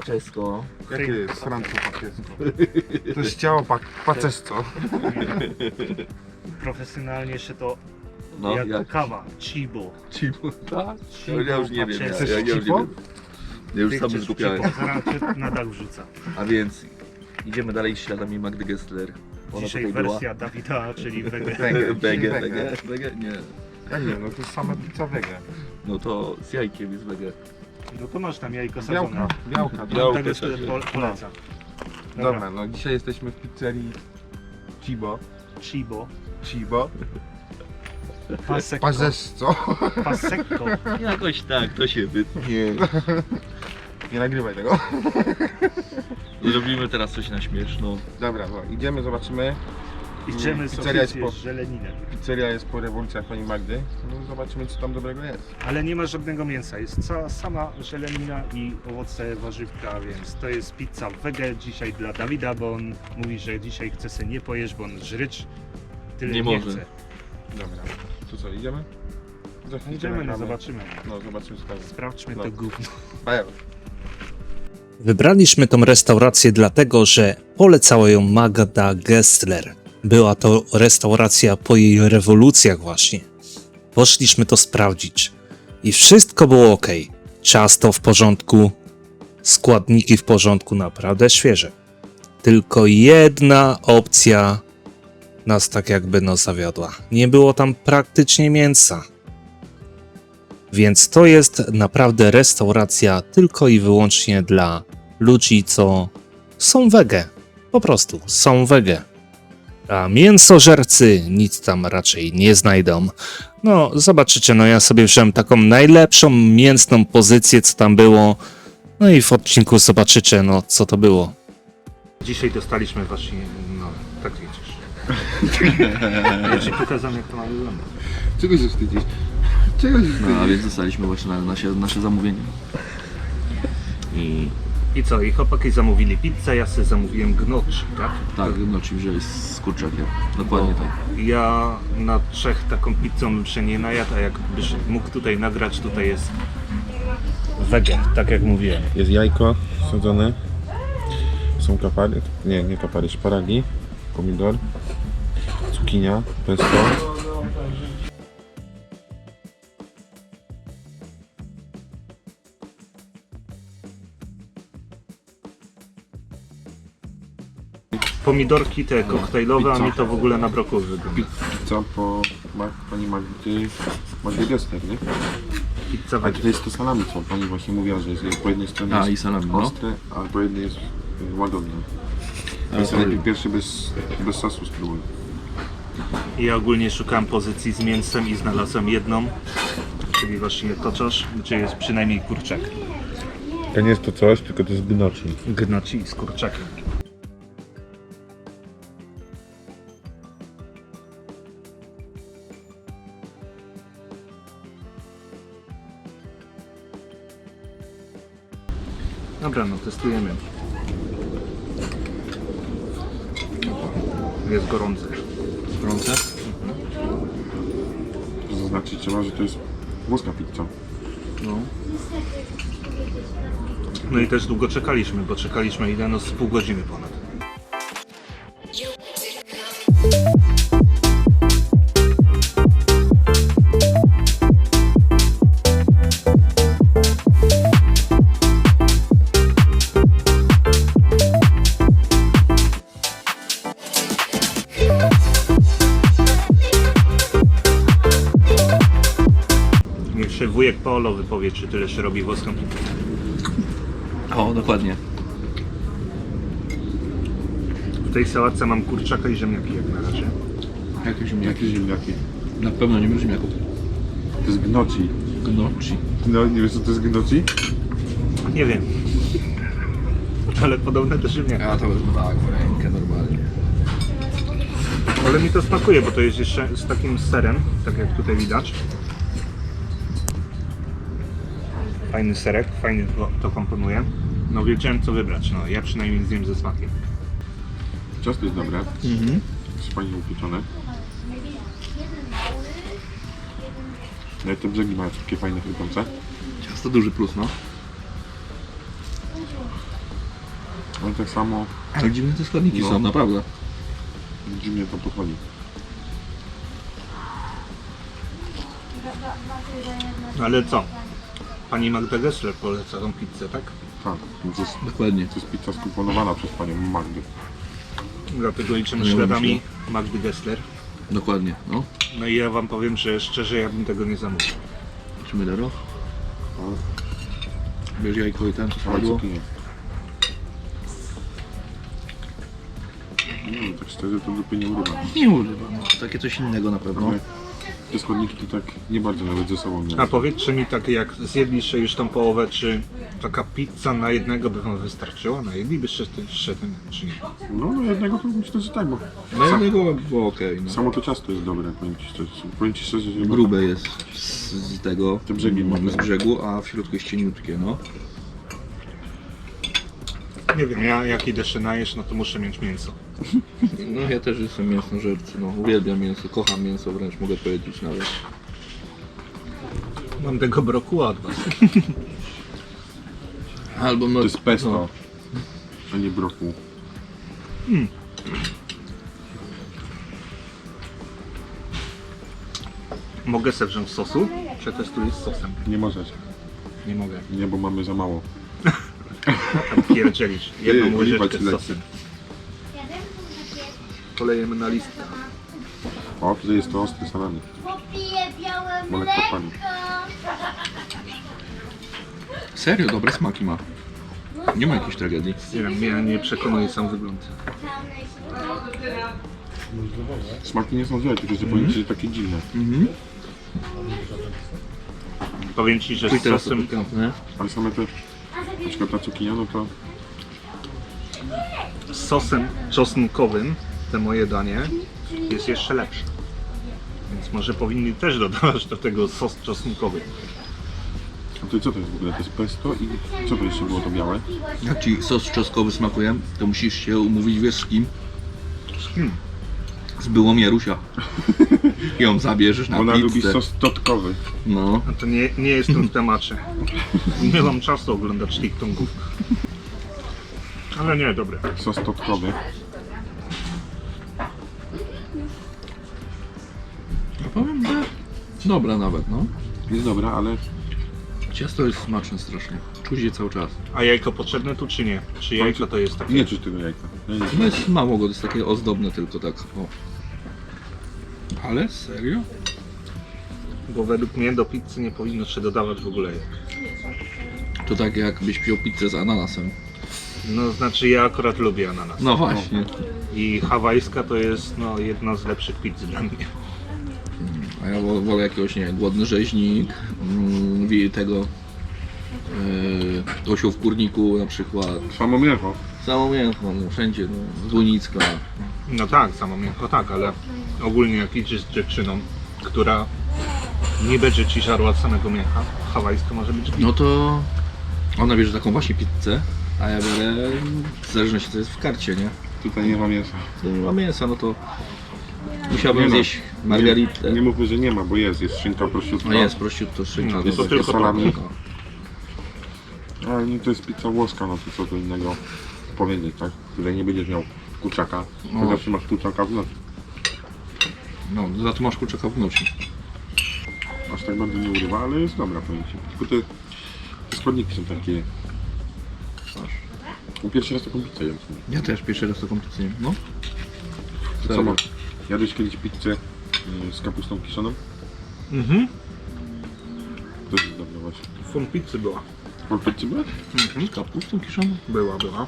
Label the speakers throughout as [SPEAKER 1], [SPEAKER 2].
[SPEAKER 1] paczesko.
[SPEAKER 2] Jakie jest franco pakiesko? To jest ciało pak pacesko.
[SPEAKER 3] Profesjonalnie jeszcze to
[SPEAKER 1] No,
[SPEAKER 3] jak,
[SPEAKER 1] jak?
[SPEAKER 3] kawa, chibo.
[SPEAKER 2] Cibo.
[SPEAKER 1] Tak?
[SPEAKER 3] Chibo
[SPEAKER 1] Ja już nie wiem. Ja,
[SPEAKER 3] paczesko.
[SPEAKER 1] ja, ja już nie wiem. Ja już sam
[SPEAKER 3] chcesz
[SPEAKER 1] zgubiałem.
[SPEAKER 3] chibo, zaraz cię na dach wrzuca.
[SPEAKER 1] A więc idziemy dalej śladami Magdy Gessler. Ona
[SPEAKER 3] Dzisiaj
[SPEAKER 1] tutaj była.
[SPEAKER 3] wersja Dawida, czyli wege.
[SPEAKER 2] Wege.
[SPEAKER 1] Wege,
[SPEAKER 2] Wege.
[SPEAKER 1] wege, nie.
[SPEAKER 2] Ja nie no to jest sama pizza wege.
[SPEAKER 1] No to z jajkiem jest wege.
[SPEAKER 3] No to masz tam jajko sadzone.
[SPEAKER 2] Białka, białka. tak.
[SPEAKER 1] Białka
[SPEAKER 3] Tego
[SPEAKER 1] też
[SPEAKER 3] po,
[SPEAKER 1] jest.
[SPEAKER 3] polecam.
[SPEAKER 2] Dobra, no dzisiaj jesteśmy w pizzerii Cibo.
[SPEAKER 3] Chibo.
[SPEAKER 2] Cibo.
[SPEAKER 3] Pasecco.
[SPEAKER 2] Pazesso.
[SPEAKER 3] Pasecco.
[SPEAKER 1] Jakoś tak, to się wytnie.
[SPEAKER 2] Nie. Nagrywaj tego.
[SPEAKER 1] Zrobimy teraz coś na śmieszno.
[SPEAKER 2] Dobra, no idziemy, zobaczymy.
[SPEAKER 3] Idziemy
[SPEAKER 2] Pizzeria jest
[SPEAKER 3] sobie
[SPEAKER 2] po-
[SPEAKER 3] żeleninę.
[SPEAKER 2] Pizzeria jest po rewolucjach pani Magdy. No zobaczymy co tam dobrego jest.
[SPEAKER 3] Ale nie ma żadnego mięsa, jest cała, sama żelenina i owoce, warzywka, więc to jest pizza wege dzisiaj dla Dawida, bo on mówi, że dzisiaj chce sobie nie pojeść, bo on żrycz tyle
[SPEAKER 1] Nie
[SPEAKER 3] nie,
[SPEAKER 1] może.
[SPEAKER 3] chce.
[SPEAKER 2] Dobra. To co, idziemy? Za chwilę
[SPEAKER 3] Idziemy, no
[SPEAKER 2] nagramy.
[SPEAKER 3] zobaczymy.
[SPEAKER 2] No zobaczymy co tam jest.
[SPEAKER 3] Sprawdźmy
[SPEAKER 2] No.
[SPEAKER 3] to gówno.
[SPEAKER 4] Wybraliśmy tą restaurację dlatego, że polecała ją Magda Gessler. Była to restauracja po jej rewolucjach właśnie. Poszliśmy to sprawdzić i wszystko było ok. Ciasto w porządku, składniki w porządku, naprawdę świeże. Tylko jedna opcja nas tak jakby no zawiodła. Nie było tam praktycznie mięsa. Więc to jest naprawdę restauracja tylko i wyłącznie dla ludzi, co są wege. Po prostu są wege. A mięsożercy nic tam raczej nie znajdą. No, zobaczycie, no ja sobie wziąłem taką najlepszą mięsną pozycję, co tam było. No i w odcinku zobaczycie, no co to było.
[SPEAKER 3] Dzisiaj dostaliśmy właśnie, no, tak widzisz. Ja ci pokazam jak to ma wyglądać.
[SPEAKER 2] Czego się wstydzisz? Czego się
[SPEAKER 1] No
[SPEAKER 2] wstydzisz?
[SPEAKER 1] a więc dostaliśmy właśnie na nasze, nasze zamówienie. I
[SPEAKER 3] I co, i chłopaki zamówili pizzę, ja sobie zamówiłem gnocchi, tak?
[SPEAKER 1] tak, no ci wziąłeś z kurczakiem. Dokładnie
[SPEAKER 3] Bo
[SPEAKER 1] tak.
[SPEAKER 3] Ja na trzech taką pizzą bym się nie najadł, a jakbyś mógł tutaj nagrać, tutaj jest wege, tak jak mówiłem.
[SPEAKER 2] Jest jajko sadzone. Są kapary, nie, nie kapary, szparagi, pomidor, cukinia, pesto.
[SPEAKER 3] Pomidorki te koktajlowe, a mi to w ogóle na brokuły wygląda.
[SPEAKER 2] Pizza po ma, pani Magdy, Magdy Gessler, nie?
[SPEAKER 3] Pizza
[SPEAKER 2] A tutaj jest to salami, co pani właśnie mówiła, że jest po jednej stronie
[SPEAKER 1] A,
[SPEAKER 2] jest
[SPEAKER 1] i salami, no.
[SPEAKER 2] ostre, a po jednej jest y, łagodne. Więc
[SPEAKER 1] to-
[SPEAKER 2] najpierw pierwszy bez, bez sosu spróbuj.
[SPEAKER 3] Ja ogólnie szukałem pozycji z mięsem i znalazłem jedną, czyli właśnie toczosz, gdzie jest przynajmniej kurczak.
[SPEAKER 2] To nie jest to coś, tylko to jest gnocchi.
[SPEAKER 3] Gnoci z kurczakiem. Dobra, no testujemy. Jest gorący.
[SPEAKER 1] Gorące?
[SPEAKER 2] To zaznaczyć trzeba, że to jest włoska pizza.
[SPEAKER 1] No.
[SPEAKER 3] No i też długo czekaliśmy, bo czekaliśmy ile no z pół godziny ponad. Paolo wypowie, czy tyle się robi włoską pizzę.
[SPEAKER 1] O, dokładnie.
[SPEAKER 3] W tej sałatce mam kurczaka i ziemniaki jak na razie.
[SPEAKER 1] Jakie ziemniaki?
[SPEAKER 2] Jakie ziemniaki?
[SPEAKER 1] Na pewno nie wiem ziemniaków.
[SPEAKER 2] To jest gnocchi.
[SPEAKER 1] Gnocchi.
[SPEAKER 2] No nie wiesz co to jest gnocchi?
[SPEAKER 3] Nie wiem. Ale podobne do ziemniaka.
[SPEAKER 1] Ja to wezmę tak w rękę normalnie.
[SPEAKER 3] Ale mi to smakuje, bo to jest jeszcze z takim serem, tak jak tutaj widać. Fajny serek, fajnie to, to komponuje. No wiedziałem co wybrać, no ja przynajmniej zjem ze smakiem.
[SPEAKER 2] Ciasto jest dobre,
[SPEAKER 1] Mhm.
[SPEAKER 2] fajnie upieczone. No i te brzegi mają takie fajne chrupiące.
[SPEAKER 1] Ciasto duży plus, no.
[SPEAKER 2] Ale tak samo
[SPEAKER 1] Ale dziwne te składniki
[SPEAKER 2] No.
[SPEAKER 1] są, naprawdę.
[SPEAKER 2] dziwnie to pochodzi.
[SPEAKER 3] Ale co? Pani Magda Gessler poleca tą pizzę, tak?
[SPEAKER 2] Tak, to jest,
[SPEAKER 1] Dokładnie.
[SPEAKER 2] to jest pizza skuponowana przez panią Magdę.
[SPEAKER 3] Dlatego liczymy śladami Magdy Gessler.
[SPEAKER 1] Dokładnie, no.
[SPEAKER 3] No i ja wam powiem, że szczerze ja bym tego nie zamówił.
[SPEAKER 1] Czy my daro? Bierz jajko i ten, co
[SPEAKER 2] Ale
[SPEAKER 1] spadło.
[SPEAKER 2] cukinie. Nie wiem, tak szczerze to dupy nie urywa.
[SPEAKER 1] Nie używam, no. Takie coś innego na pewno.
[SPEAKER 2] Te składniki to tak nie bardzo nawet ze sobą nie
[SPEAKER 3] A powiedzcie mi tak, jak zjedliście już tą połowę, czy taka pizza na jednego by wam wystarczyła? Najedlibyście ten, jeszcze ten, czy nie?
[SPEAKER 2] No, no jednego to myślę, że tak, bo
[SPEAKER 1] No jednego było okej, no.
[SPEAKER 2] samo to ciasto jest dobre, powiem ci szczerze. Powiem ci szczerze, że
[SPEAKER 1] Grube jest z, z tego,
[SPEAKER 2] Te brzegi
[SPEAKER 1] mm,
[SPEAKER 2] mamy.
[SPEAKER 1] z brzegu, a w środku jest cieniutkie, no.
[SPEAKER 3] Nie wiem, ja jak idę się najesz, no to muszę mieć mięso.
[SPEAKER 1] No ja też jestem mięsnożercy, no. Uwielbiam mięso, kocham mięso, wręcz mogę powiedzieć nawet.
[SPEAKER 3] Mam tego brokuła od was.
[SPEAKER 1] Albo no...
[SPEAKER 2] to jest pesto,
[SPEAKER 1] No,
[SPEAKER 2] a nie brokuł.
[SPEAKER 3] Mogę sobie wziąć sosu? Przetestuję z sosem.
[SPEAKER 2] Nie możesz.
[SPEAKER 3] Nie mogę.
[SPEAKER 2] Nie, bo mamy za mało.
[SPEAKER 3] Tam pierdzielisz. Jedną łyżeczkę z sosem. Polejemy na listę.
[SPEAKER 2] O, tutaj jest to ostry salami.
[SPEAKER 5] Popiję białe
[SPEAKER 2] Molek
[SPEAKER 5] mleko.
[SPEAKER 1] Serio, dobre smaki ma. Nie ma jakiejś tragedii.
[SPEAKER 3] Nie wiem, mnie nie przekonuje sam wygląd.
[SPEAKER 2] Smaki nie są złe, tylko że powiem ci, że takie dziwne.
[SPEAKER 1] Mhm.
[SPEAKER 3] Powiem ci, że z
[SPEAKER 1] teraz
[SPEAKER 3] sosem.
[SPEAKER 2] Ale same te, na przykład ta cukinia, no to
[SPEAKER 3] z sosem czosnkowym te moje danie jest jeszcze lepsze. Więc może powinni też dodawać do tego sos czosnkowy.
[SPEAKER 2] A to co to jest w ogóle? To jest pesto i co to jeszcze było to białe?
[SPEAKER 1] Jak ci sos czosnkowy smakuje, to musisz się umówić wiesz z kim?
[SPEAKER 3] Z kim?
[SPEAKER 1] Z byłą Jarusia. Ją zabierzesz na
[SPEAKER 2] Ona
[SPEAKER 1] pizzę.
[SPEAKER 2] lubi sos totkowy.
[SPEAKER 1] No.
[SPEAKER 3] No to nie, nie jestem w temacie. Nie mam czasu oglądać TikToków. Ale nie, dobre.
[SPEAKER 2] Sos totkowy.
[SPEAKER 1] Ja powiem, że dobra nawet, no.
[SPEAKER 2] Jest dobra, ale
[SPEAKER 1] Ciasto jest smaczne strasznie. Czuć je cały czas.
[SPEAKER 3] A jajko potrzebne tu czy nie? Czy jajko to jest takie?
[SPEAKER 2] nie czuć tego jajka. Nie.
[SPEAKER 1] No jest mało go, to jest takie ozdobne tylko tak. O. Ale serio?
[SPEAKER 3] Bo według mnie do pizzy nie powinno się dodawać w ogóle jajek.
[SPEAKER 1] To tak jakbyś pił pizzę z ananasem.
[SPEAKER 3] No znaczy ja akurat lubię ananas.
[SPEAKER 1] No właśnie.
[SPEAKER 3] I hawajska to jest no, jedna z lepszych pizz dla mnie.
[SPEAKER 1] A ja wo- wolę jakiegoś, nie głodny rzeźnik, mm, wi- tego yy, osioł w kurniku na przykład.
[SPEAKER 2] Samo mięcho.
[SPEAKER 1] Samo mięcho, no, wszędzie, no, Złunicka.
[SPEAKER 3] No tak, samo mięcho tak, ale ogólnie jak idziesz z dziewczyną, która nie będzie ci żarła samego mięcha, hawajska może być
[SPEAKER 1] No to ona bierze taką właśnie pizzę, a ja biorę w zależności co jest w karcie, nie?
[SPEAKER 2] Tutaj nie ma mięsa.
[SPEAKER 1] To nie ma mięsa, no to musiałbym
[SPEAKER 2] Nie ma.
[SPEAKER 1] zjeść margaritę.
[SPEAKER 2] Nie, nie mówmy, że nie ma, bo jest. Jest szynka prosciutko.
[SPEAKER 1] No jest, prosciutto, szynka.
[SPEAKER 3] No,
[SPEAKER 1] dobra.
[SPEAKER 3] to tylko to.
[SPEAKER 2] salami. Ale no to jest pizza włoska, no to co tu innego powiedzieć, tak? Tutaj nie będziesz miał kurczaka.
[SPEAKER 1] No.
[SPEAKER 2] To zawsze masz kurczaka w nocy.
[SPEAKER 1] No, za to masz kurczaka w nocy.
[SPEAKER 2] Aż tak bardzo nie urywa, ale jest dobra, ci. Tylko te, te składniki są takie... No, Pierwszy raz taką pizzę jem.
[SPEAKER 1] Ja też pierwszy raz taką pizzę jem. No.
[SPEAKER 2] To co ma? Jadłeś kiedyś pizzę y, z kapustą kiszoną?
[SPEAKER 3] Mhm.
[SPEAKER 2] To jest dobre właśnie.
[SPEAKER 3] Fun pizzy była.
[SPEAKER 2] Mam pizzę była?
[SPEAKER 1] Z kapustą kiszoną?
[SPEAKER 3] Była, była.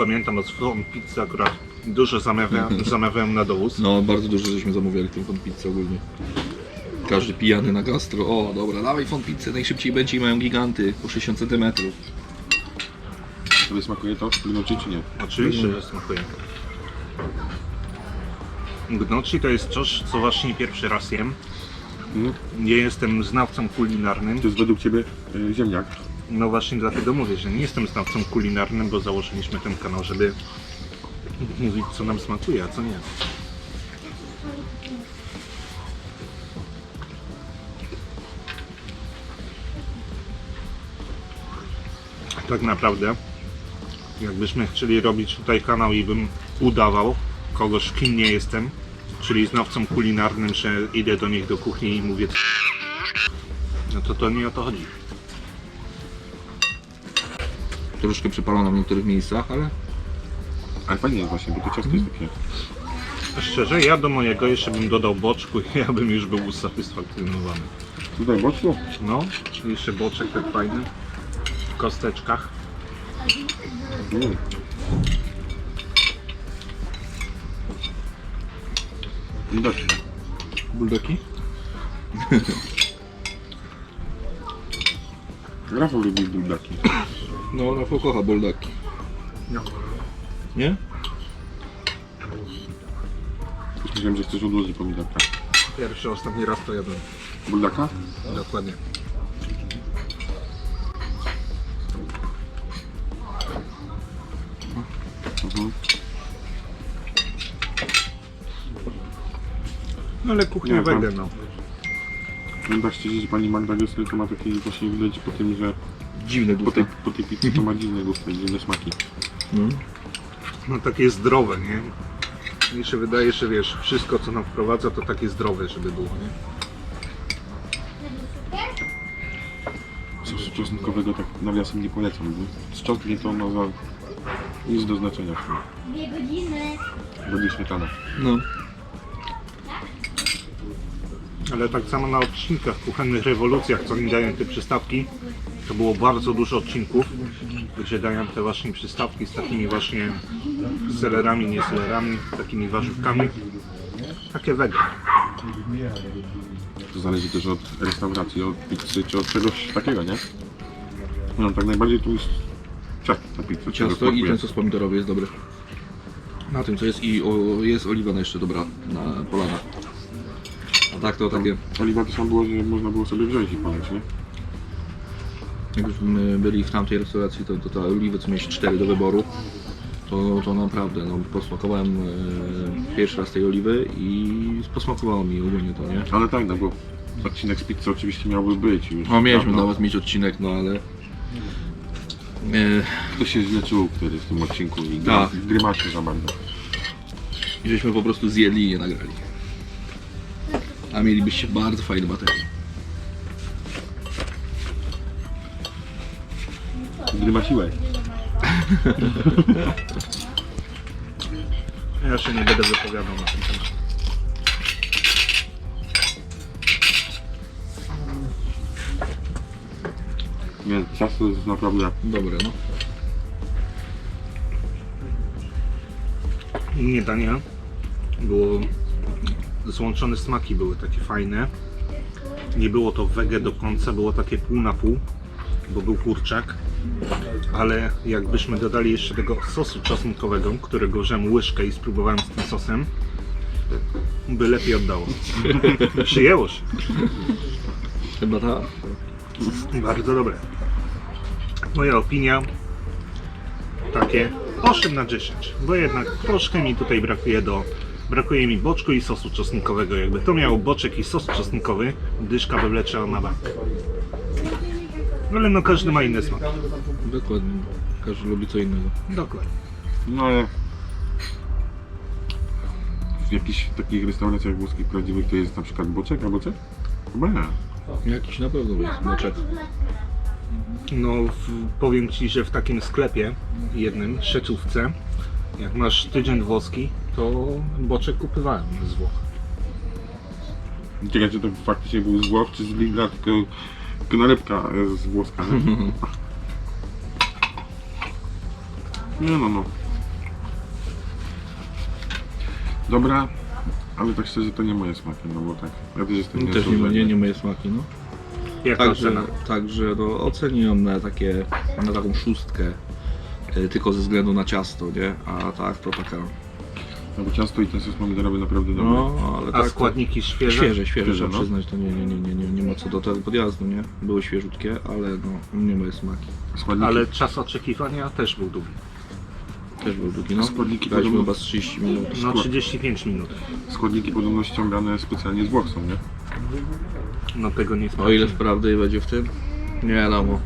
[SPEAKER 3] Pamiętam od fun pizzy akurat dużo zamawiałem, zamawiałem na dowóz.
[SPEAKER 1] No, bardzo dużo żeśmy zamawiali tą fon pizzę ogólnie. Każdy pijany na gastro. O, dobra, dawaj fon pizzę, najszybciej będzie i mają giganty po 60 cm.
[SPEAKER 2] Tobie smakuje to? Gnocchi czy nie?
[SPEAKER 3] Oczywiście, że smakuje. Gnocchi to jest coś, co właśnie pierwszy raz jem.
[SPEAKER 2] Mm.
[SPEAKER 3] Nie jestem znawcą kulinarnym.
[SPEAKER 2] To jest według Ciebie y, ziemniak.
[SPEAKER 3] No właśnie dlatego mówię, że nie jestem znawcą kulinarnym, bo założyliśmy ten kanał, żeby mówić co nam smakuje, a co nie. tak naprawdę, jakbyśmy chcieli robić tutaj kanał i bym udawał kogoś, kim nie jestem, czyli znawcą kulinarnym, że idę do nich do kuchni i mówię no to to nie o to chodzi.
[SPEAKER 1] Troszkę przypalona w niektórych miejscach, ale
[SPEAKER 2] Ale fajnie jest właśnie, bo to ciasto jest takie...
[SPEAKER 3] Szczerze, ja do mojego jeszcze bym dodał boczku i ja bym już był usatysfakcjonowany.
[SPEAKER 2] Tutaj boczku?
[SPEAKER 3] No, jeszcze boczek tak fajny, w kosteczkach.
[SPEAKER 2] Mm. Widać.
[SPEAKER 1] buldeki?
[SPEAKER 2] Rafał lubi buldaki.
[SPEAKER 1] No, Rafał kocha buldeki.
[SPEAKER 3] No.
[SPEAKER 1] Nie?
[SPEAKER 2] Myślałem, że chcesz odłożyć pomidorka.
[SPEAKER 3] Pierwszy, ostatni raz to jadłem.
[SPEAKER 2] Buldaka?
[SPEAKER 3] Dokładnie.
[SPEAKER 2] Mhm.
[SPEAKER 3] No ale kuchnia
[SPEAKER 2] Nie,
[SPEAKER 3] wege, no.
[SPEAKER 2] Tak szczerze, że pani Magda Gessler to ma takie właśnie widać po tym, że
[SPEAKER 1] Dziwne
[SPEAKER 2] po
[SPEAKER 1] gusta.
[SPEAKER 2] tej, po tej pizzy to ma dziwne gusty, dziwne smaki.
[SPEAKER 1] No.
[SPEAKER 3] No takie zdrowe, nie? Mi się wydaje, że wiesz, wszystko co nam wprowadza to takie zdrowe, żeby było, nie?
[SPEAKER 2] Sosu czosnkowego tak nawiasem nie polecam. bo Z czosnkiem to ma za nic do znaczenia.
[SPEAKER 5] Dwie godziny.
[SPEAKER 2] Będzie śmietana.
[SPEAKER 1] no.
[SPEAKER 3] Ale tak samo na odcinkach kuchennych rewolucjach, co mi dają te przystawki, to było bardzo dużo odcinków, gdzie dają te właśnie przystawki z takimi właśnie selerami, nie selerami, takimi warzywkami. Takie wege.
[SPEAKER 2] To zależy też od restauracji, od pizzy czy od czegoś takiego, nie? No tak najbardziej tu jest ciasto na pizzę. czego
[SPEAKER 1] Ciasto i
[SPEAKER 2] smakuje.
[SPEAKER 1] ten sos pomidorowy jest dobry. Na tym co jest i o, jest oliwa jeszcze dobra na polana. Tak to takie,
[SPEAKER 2] Oliwa to sam było, że można było sobie wziąć i paleć, nie?
[SPEAKER 1] jak już my byli w tamtej restauracji, to, to te oliwy co mieliśmy cztery do wyboru, to, to naprawdę, no posmakowałem e, pierwszy raz tej oliwy i posmakowało mi ogólnie to, nie?
[SPEAKER 2] Ale tak, no bo odcinek z pizzy oczywiście miałby być już.
[SPEAKER 1] No mieliśmy
[SPEAKER 2] dawno.
[SPEAKER 1] was mieć odcinek, no ale... E,
[SPEAKER 2] Ktoś się źle czuł wtedy w tym odcinku i
[SPEAKER 1] Tak.
[SPEAKER 2] tak. grymacie za bardzo.
[SPEAKER 1] I żeśmy po prostu zjedli i nie nagrali. A mielibyście bardzo fajny materiał.
[SPEAKER 2] Grymaciłeś.
[SPEAKER 3] Ja się nie będę wypowiadał na ten temat.
[SPEAKER 2] Nie, ciasto jest naprawdę...
[SPEAKER 1] Dobre, no.
[SPEAKER 3] Inne dania było złączone smaki były takie fajne. Nie było to wege do końca, było takie pół na pół, bo był kurczak. Ale jakbyśmy dodali jeszcze tego sosu czosnkowego, którego żem łyżkę i spróbowałem z tym sosem, by lepiej oddało. Przyjęło się.
[SPEAKER 1] Chyba tak.
[SPEAKER 3] Bardzo dobre. Moja opinia takie 8 na 10, bo jednak troszkę mi tutaj brakuje do brakuje mi boczku i sosu czosnkowego. Jakby to miał boczek i sos czosnkowy, dyszka by wleciała na bank. Ale no każdy ma inny smak.
[SPEAKER 1] Dokładnie. Każdy lubi co innego.
[SPEAKER 3] Dokładnie.
[SPEAKER 2] No ale... W jakichś takich restauracjach włoskich prawdziwych to jest na przykład boczek, a boczek? Chyba nie.
[SPEAKER 1] Jakiś na pewno jest moczek.
[SPEAKER 3] No w, powiem Ci, że w takim sklepie jednym, Szeczówce, jak masz tydzień włoski, to boczek kupywałem z Włoch.
[SPEAKER 2] Ciekawe, czy to faktycznie był z Włoch, czy z Lidla, tylko, nalepka e, z włoska. Nie? Nie no, no. Dobra, ale tak szczerze to nie moje smaki, no bo tak, ja też jestem
[SPEAKER 1] Też nie, nie, nie moje smaki, no.
[SPEAKER 3] Jaka
[SPEAKER 1] Także,
[SPEAKER 3] ocena?
[SPEAKER 1] także no, oceniam na takie, na taką szóstkę. e, Tylko ze względu na ciasto, nie? A tak to taka.
[SPEAKER 2] No bo ciasto i ten sos pomidorowy naprawdę dobry.
[SPEAKER 1] No, ale
[SPEAKER 3] A
[SPEAKER 1] tak. to-
[SPEAKER 3] składniki świeże?
[SPEAKER 1] Świeże, świeże,
[SPEAKER 2] Świeże,
[SPEAKER 1] trzeba
[SPEAKER 2] no.
[SPEAKER 1] przyznać, to nie, nie, nie, nie, nie, nie ma co do tego podjazdu, nie? Były świeżutkie, ale no, nie moje smaki.
[SPEAKER 2] Składniki,
[SPEAKER 3] Ale czas oczekiwania też był długi.
[SPEAKER 1] Też był długi, no.
[SPEAKER 2] Składniki
[SPEAKER 1] Daliśmy
[SPEAKER 2] podobno-
[SPEAKER 1] chyba z 30 minut.
[SPEAKER 3] No
[SPEAKER 2] Skład-
[SPEAKER 3] 35 minut.
[SPEAKER 2] składniki podobno ściągane specjalnie z Włoch są, nie?
[SPEAKER 3] No tego nie
[SPEAKER 1] O ile
[SPEAKER 3] sprawdziłem.
[SPEAKER 1] wprawdy będzie w tym? Nie wiadomo.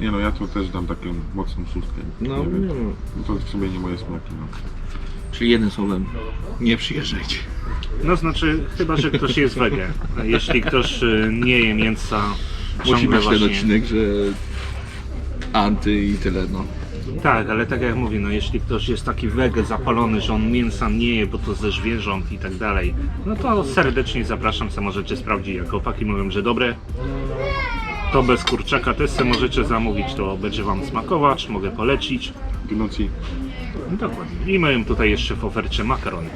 [SPEAKER 2] Nie no, ja tu też dam taką mocną szóstkę.
[SPEAKER 1] No,
[SPEAKER 2] nie wiem.
[SPEAKER 1] nie wiem.
[SPEAKER 2] No to w sumie nie moje smaki, no.
[SPEAKER 1] Czyli jednym słowem, nie przyjeżdżajcie.
[SPEAKER 3] No znaczy, chyba że ktoś jest wege. Jeśli ktoś y, nie je mięsa,
[SPEAKER 1] Musi
[SPEAKER 3] ciągle
[SPEAKER 1] być ten
[SPEAKER 3] właśnie...
[SPEAKER 1] odcinek, że anty i tyle, no.
[SPEAKER 3] Tak, ale tak jak mówię, no jeśli ktoś jest taki wege zapalony, że on mięsa nie je, bo to ze zwierząt i tak dalej, no to serdecznie zapraszam, co możecie sprawdzić, jak chłopaki mówią, że dobre. To bez kurczaka też se możecie zamówić, to będzie Wam smakować, mogę polecić.
[SPEAKER 2] Gnoci,
[SPEAKER 3] Dokładnie. I mają tutaj jeszcze w ofercie makarony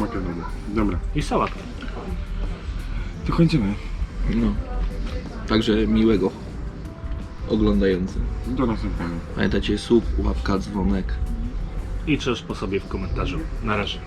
[SPEAKER 2] makarony. Dobra,
[SPEAKER 3] i sałatkę.
[SPEAKER 2] to kończymy.
[SPEAKER 1] no. Także miłego oglądający.
[SPEAKER 2] Do następnego.
[SPEAKER 1] Pamiętajcie, sub, łapka, dzwonek.
[SPEAKER 3] I coś po sobie w komentarzu. Na razie.